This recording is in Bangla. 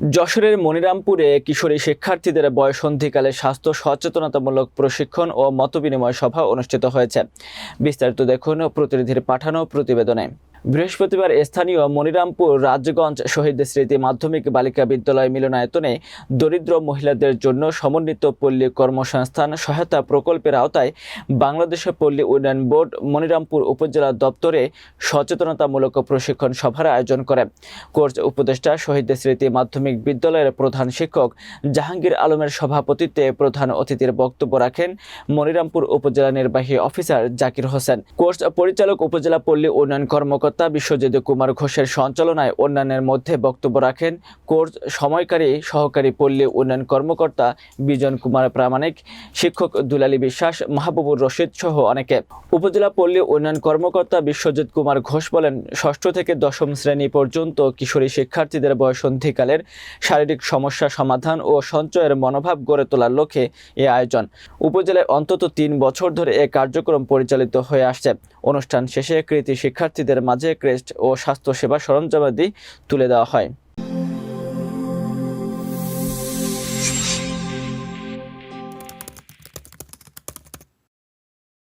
যশোরের মনিরামপুরে কিশোরী শিক্ষার্থীদের বয়সন্ধিকালে স্বাস্থ্য সচেতনতামূলক প্রশিক্ষণ ও মতবিনিময় সভা অনুষ্ঠিত হয়েছে। বিস্তারিত দেখুন প্রতিনিধির পাঠানো প্রতিবেদনে। বৃহস্পতিবার স্থানীয় মনিরামপুর রাজগঞ্জ শহীদ স্মৃতি মাধ্যমিক বালিকা বিদ্যালয় মিলনায়তনে দরিদ্র মহিলাদের জন্য সমন্বিত পল্লী কর্মসংস্থান সহায়তা প্রকল্পের আওতায় বাংলাদেশ পল্লী উন্নয়ন বোর্ড মনিরামপুর উপজেলা দপ্তরে সচেতনতামূলক প্রশিক্ষণ সভার আয়োজন করে। কোর্স উপদেষ্টা শহীদ স্মৃতি মাধ্যমিক বিদ্যালয়ের প্রধান শিক্ষক জাহাঙ্গীর আলমের সভাপতিত্বে প্রধান অতিথির বক্তব্য রাখেন মনিরামপুর উপজেলা নির্বাহী অফিসার জাকির হোসেন। কোর্স পরিচালক উপজেলা পল্লী উন্নয়ন কর্মকর্তা বিশ্বজিৎ কুমার ঘোষের সঞ্চালনায় অন্যান্যের মধ্যে বক্তব্য রাখেন কোর্স সময়কারী সহকারী পল্লী উন্নয়ন কর্মকর্তা বিজন কুমার প্রামাণিক, শিক্ষক দুলালী বিশ্বাস, মাহবুবুর রশিদ সহ অনেকে। উপজেলা পল্লী উন্নয়ন কর্মকর্তা বিশ্বজিৎ কুমার ঘোষ বলেন, ষষ্ঠ থেকে দশম শ্রেণি পর্যন্ত কিশোরী শিক্ষার্থীদের বয়সন্ধিকালের শারীরিক সমস্যা সমাধান ও সঞ্চয়ের মনোভাব গড়ে তোলার লক্ষ্যে এ আয়োজন। উপজেলায় অন্তত তিন বছর ধরে এ কার্যক্রম পরিচালিত হয়ে আসছে। অনুষ্ঠান শেষে কৃতি শিক্ষার্থীদের মাঝে ক্রেস্ট ও স্বাস্থ্যসেবা সরঞ্জামাদি তুলে দেওয়া হয়।